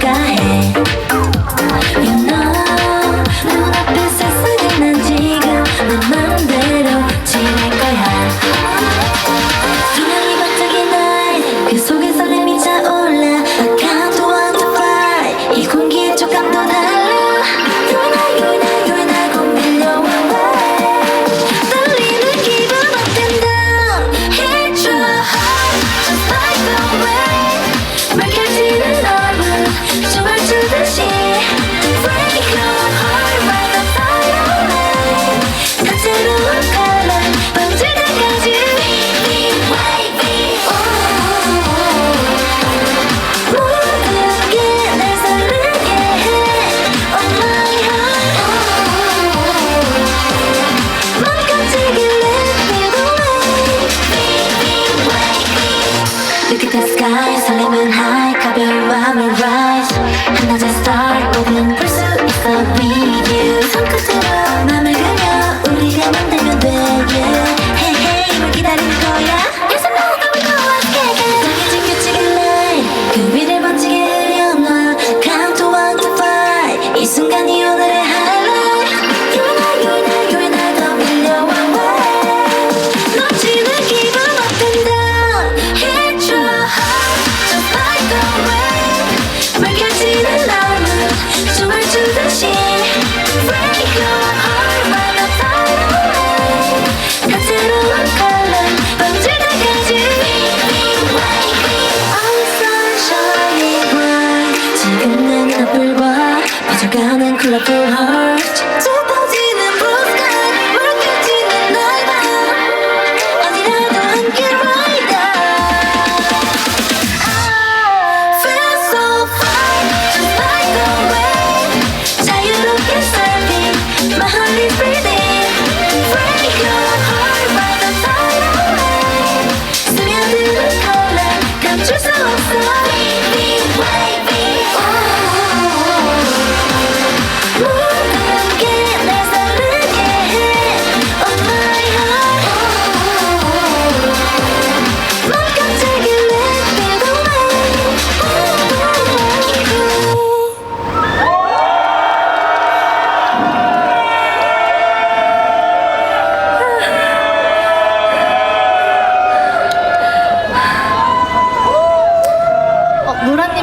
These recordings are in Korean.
пока.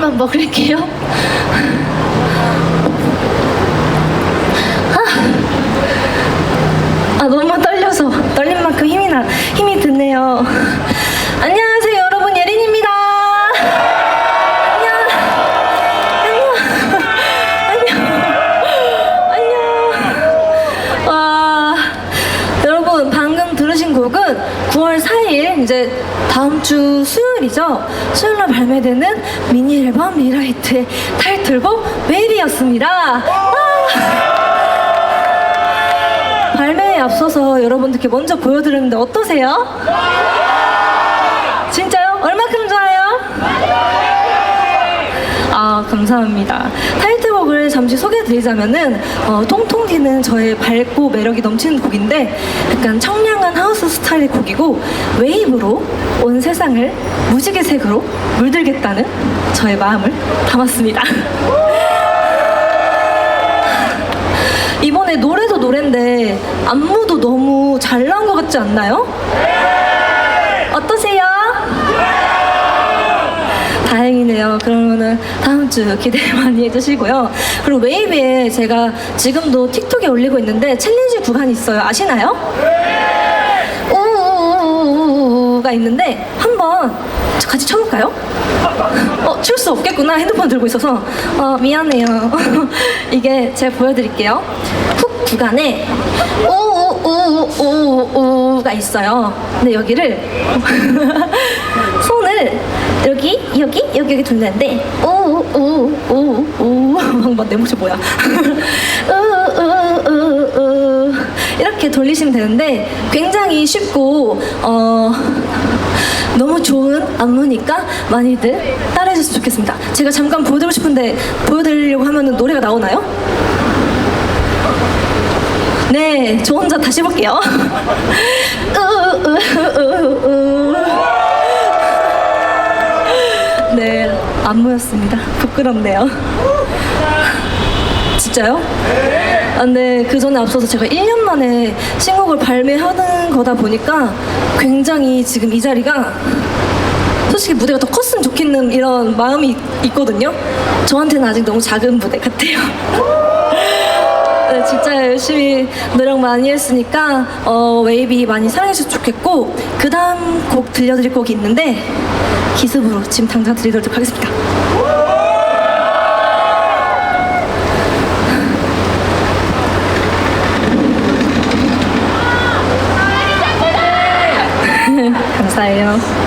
노라님만 먹을게요. 아, 너무 떨려서 떨린 만큼 힘이 나 힘이 드네요. 안녕하세요, 여러분 예린입니다. 안녕. 안녕. 안녕. 와, 여러분 방금 들으신 곡은 9월 4일 이제 다음 주 수 요일이죠. 수요일날 발매되는 미니 앨범 미라이트의 타이틀곡 베이비였습니다. 와! 발매에 앞서서 여러분들께 먼저 보여드렸는데 어떠세요? 진짜요? 얼마큼 좋 감사합니다. 타이틀곡을 잠시 소개해드리자면은 어, 통통 튀는 저의 밝고 매력이 넘치는 곡인데 약간 청량한 하우스 스타일의 곡이고 웨이브로 온 세상을 무지개 색으로 물들겠다는 저의 마음을 담았습니다. 이번에 노래도 노랜데 안무도 너무 잘 나온 것 같지 않나요? 다행이네요. 그러면은 다음 주 기대 많이 해주시고요. 그리고 웨이브에 제가 지금도 틱톡에 올리고 있는데 챌린지 구간이 있어요. 아시나요? 우우우우우우가 있는데 한번 같이 쳐볼까요? 어, 출 수 없겠구나. 핸드폰 들고 있어서. 어, 미안해요. 이게 제가 보여드릴게요. 훅 구간에 우우우우 우우가 있어요. 근데 여기를 손을 여기, 여기, 여기, 여기 돌리는데 우우우우우 방금 내 목소리 뭐야? 우우우우우 이렇게 돌리시면 되는데 굉장히 쉽고 어 너무 좋은 안무니까 많이들 따라해 주셨으면 좋겠습니다. 제가 잠깐 보여드리고 싶은데 보여드리려고 하면 노래가 나오나요? 네, 저 혼자 다시 해볼게요. 네, 안무였습니다. 부끄럽네요. 진짜요? 아, 근데 그 전에 앞서서 제가 1년 만에 신곡을 발매하는 거다 보니까 굉장히 지금 이 자리가 솔직히 무대가 더 컸으면 좋겠는 이런 마음이 있거든요. 저한테는 아직 너무 작은 무대 같아요. 네, 진짜 열심히 노력 많이 했으니까 어, 웨이비 많이 사랑해주셨으면 좋겠고 그 다음 곡 들려드릴 곡이 있는데 기습으로 지금 당장 드리도록 하겠습니다. 감사해요.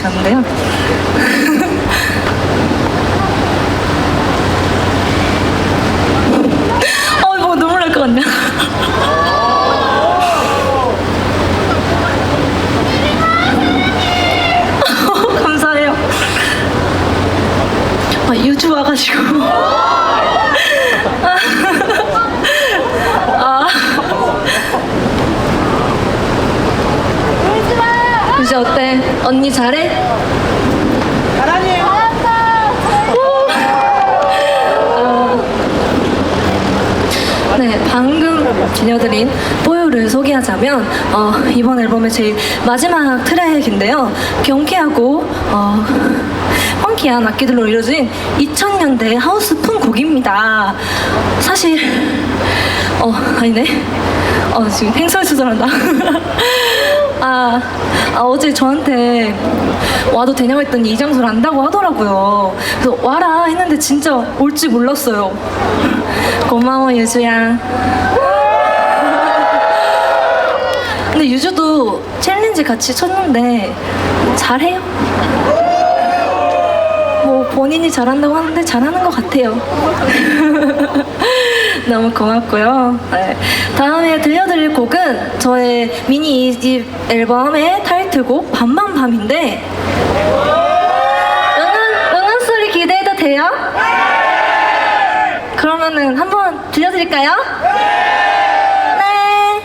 지었는데요. 어, 뭐 눈물 날 것 같네. 감사해요. 아, 유주 와가지고. 아. 유주 어때? 언니 잘해? 네, 방금 들려드린 뽀요를 소개하자면 어, 이번 앨범의 제일 마지막 트랙인데요. 경쾌하고 어, 펑키한 악기들로 이루어진 2000년대 하우스풍 곡입니다. 사실 어 아니네. 어 지금 횡설수설한다. 아, 아, 어제 저한테 와도 되냐고 했더니 이 장소를 안다고 하더라고요. 그래서 와라 했는데 진짜 올지 몰랐어요. 고마워 유주야. 근데 유주도 챌린지 같이 쳤는데 잘해요. 뭐 본인이 잘한다고 하는데 잘하는 것 같아요. 너무 고맙고요. 네. 다음에 들려드릴 곡은 저의 미니 2집 앨범의 타이틀곡 밤밤 밤인데 응원, 응원 소리 기대해도 돼요? 그러면은 한번 들려드릴까요? 네.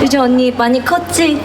유주 언니 많이 컸지?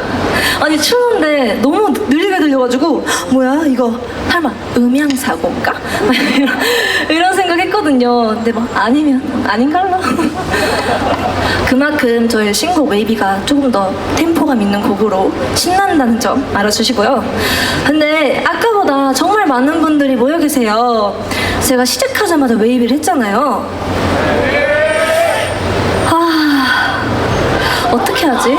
아니 추운데 너무 느리게 들려가지고 뭐야 이거 설마 음향 사고인가? 이런, 생각했거든요. 근데 뭐 아니면 아닌 걸로. 그만큼 저의 신곡 웨이비가 조금 더 템포감 있는 곡으로 신난다는 점 알아주시고요. 근데 아까보다 정말 많은 분들이 모여 계세요. 제가 시작하자마자 웨이비를 했잖아요. 아 어떻게 하지?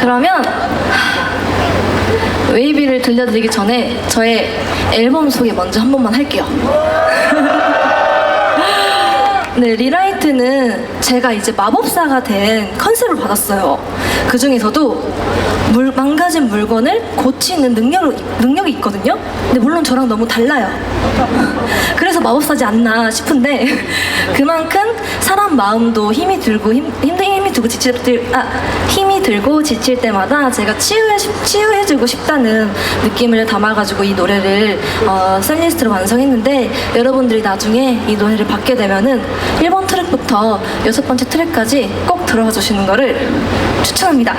그러면 웨이비를 들려드리기 전에 저의 앨범 소개 먼저 한 번만 할게요. 네, 리라이트는 제가 이제 마법사가 된 컨셉을 받았어요. 그 중에서도 물, 망가진 물건을 고치는 능력, 능력이 있거든요. 근데 물론 저랑 너무 달라요. 그래서 마법사지 않나 싶은데 그만큼 사람 마음도 힘이 들고 힘, 힘 힘이 들고 지칠 때, 아, 힘이 들고 지칠 때마다 제가 치유해 치유해주고 싶다는 느낌을 담아가지고 이 노래를 어, 셀리스트로 완성했는데 여러분들이 나중에 이 노래를 받게 되면은 1번 트랙부터 여섯 번째 트랙까지 꼭 들어가 주시는 거를 추천합니다.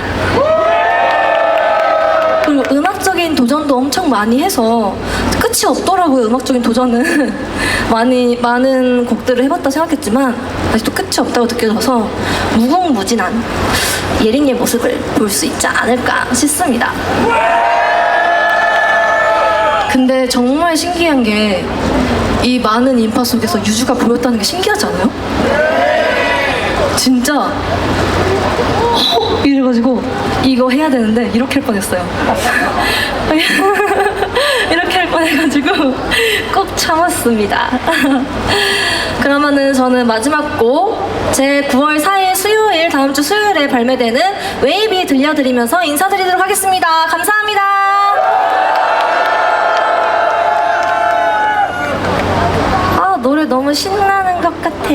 그리고 음악적인 도전도 엄청 많이 해서 끝이 없더라고요. 음악적인 도전은 많이 많은 곡들을 해봤다 생각했지만 아직도 끝이 없다고 느껴져서 무궁무진한 예린이의 모습을 볼 수 있지 않을까 싶습니다. 근데 정말 신기한 게 이 많은 인파 속에서 유주가 보였다는 게 신기하지 않아요? 진짜 어? 이래가지고 이거 해야 되는데 이렇게 할 뻔했어요. 할 뻔해가지고 꼭 참았습니다. 그러면은 저는 마지막 곡 제 9월 4일 수요일 다음 주 수요일에 발매되는 웨이비 들려드리면서 인사드리도록 하겠습니다. 감사합니다. 아 노래 너무 신나는 것 같아.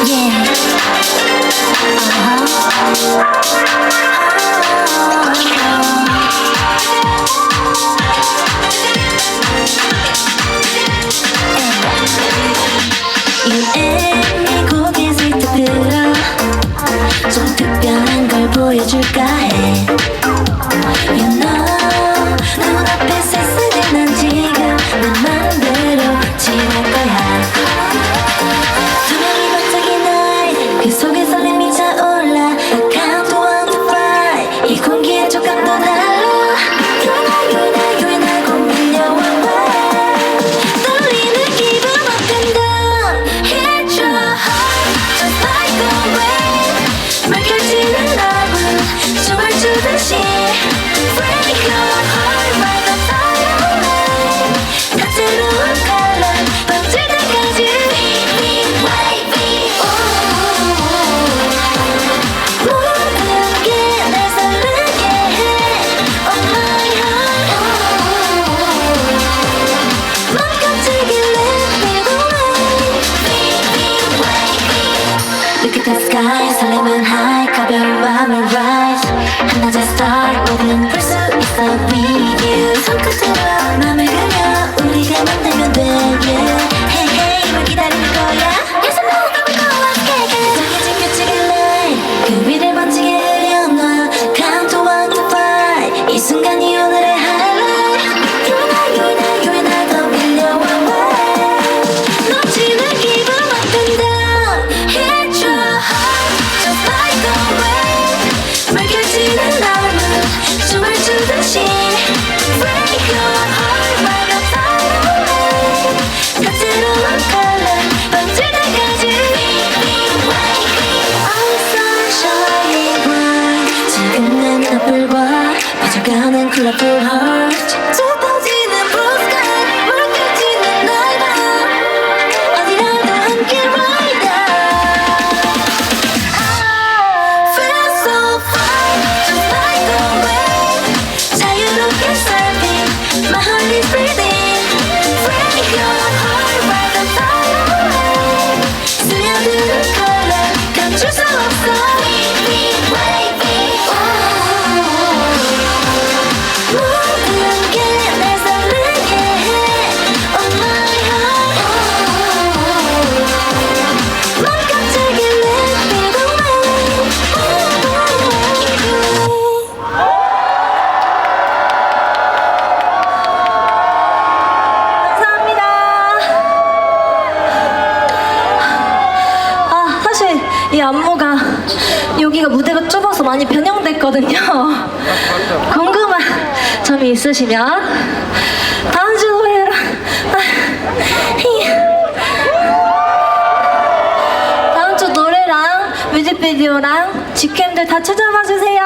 유엔 지게 퍼져 안무가 여기가 무대가 좁아서 많이 변형됐거든요. 궁금한 점이 있으시면 다음 주 히. 다음 주 노래랑 뮤직비디오랑 직캠들 다 찾아봐 주세요.